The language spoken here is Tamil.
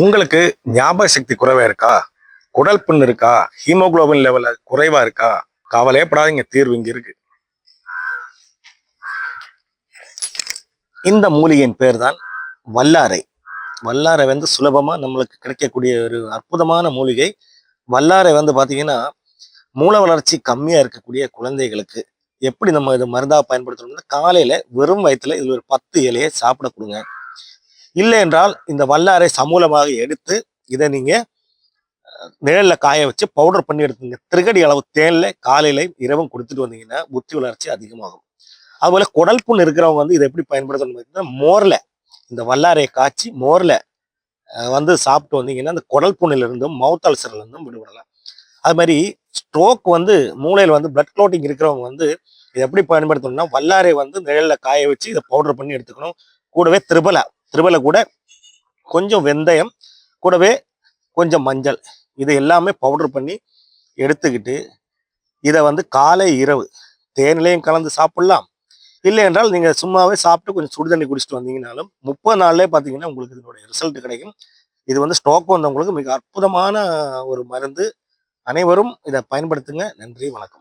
உங்களுக்கு ஞாபக சக்தி குறைவா இருக்கா? குடல் புண் இருக்கா? ஹீமோகுளோபின் லெவல குறைவா இருக்கா? கவலையே படாதீங்க தீர்வு இங்க இருக்கு. இந்த மூலிகையின் பேர் தான் வல்லாரை. வல்லாரை வந்து சுலபமா நம்மளுக்கு கிடைக்கக்கூடிய ஒரு அற்புதமான மூலிகை. வல்லாரை வந்து பாத்தீங்கன்னா மூல வளர்ச்சி கம்மியா இருக்கக்கூடிய குழந்தைகளுக்கு எப்படி நம்ம இதை மருந்தா பயன்படுத்தணும்னா காலையில வெறும் வயிற்றுல இதுல ஒரு பத்து இலையை சாப்பிட கொடுங்க. இல்லை என்றால் இந்த வல்லாரை சமூலமாக எடுத்து இதை நீங்கள் நிழலில் காய வச்சு பவுடர் பண்ணி எடுத்துங்க. திருகடி அளவு தேனில் காலையில் இரவும் கொடுத்துட்டு வந்தீங்கன்னா புத்தி வளர்ச்சி அதிகமாகும். அதுபோல் குடல் புண் இருக்கிறவங்க வந்து இதை எப்படி பயன்படுத்தணும் பார்த்தீங்கன்னா மோரில் இந்த வல்லாரையை காய்ச்சி மோரில் வந்து சாப்பிட்டு வந்தீங்கன்னா அந்த குடல் புண்ணிலிருந்தும் மவுத் அல்சர்லேருந்தும் விடுபடலாம். அது மாதிரி ஸ்ட்ரோக் வந்து மூளையில் வந்து பிளட் க்ளோட்டிங் இருக்கிறவங்க வந்து இதை எப்படி பயன்படுத்தணும்னா வல்லாரை வந்து நிழலில் காய வச்சு இதை பவுடர் பண்ணி எடுத்துக்கணும். கூடவே திரிபலை திரிபலை கூட கொஞ்சம் வெந்தயம் கூடவே கொஞ்சம் மஞ்சள். இது எல்லாமே பவுடர் பண்ணி எடுத்துக்கிட்டு இதை வந்து காலை இரவு தேனிலையும் கலந்து சாப்பிட்லாம். இல்லை என்றால் நீங்கள் சும்மாவே சாப்பிட்டு கொஞ்சம் சுடு தண்ணி குடிச்சிட்டு வந்தீங்கனாலும் முப்பது நாள்லேயே பார்த்தீங்கன்னா உங்களுக்கு இதனுடைய ரிசல்ட் கிடைக்கும். இது வந்து ஸ்டோக் வந்தவங்களுக்கு மிக அற்புதமான ஒரு மருந்து. அனைவரும் இதை பயன்படுத்துங்க. நன்றி வணக்கம்.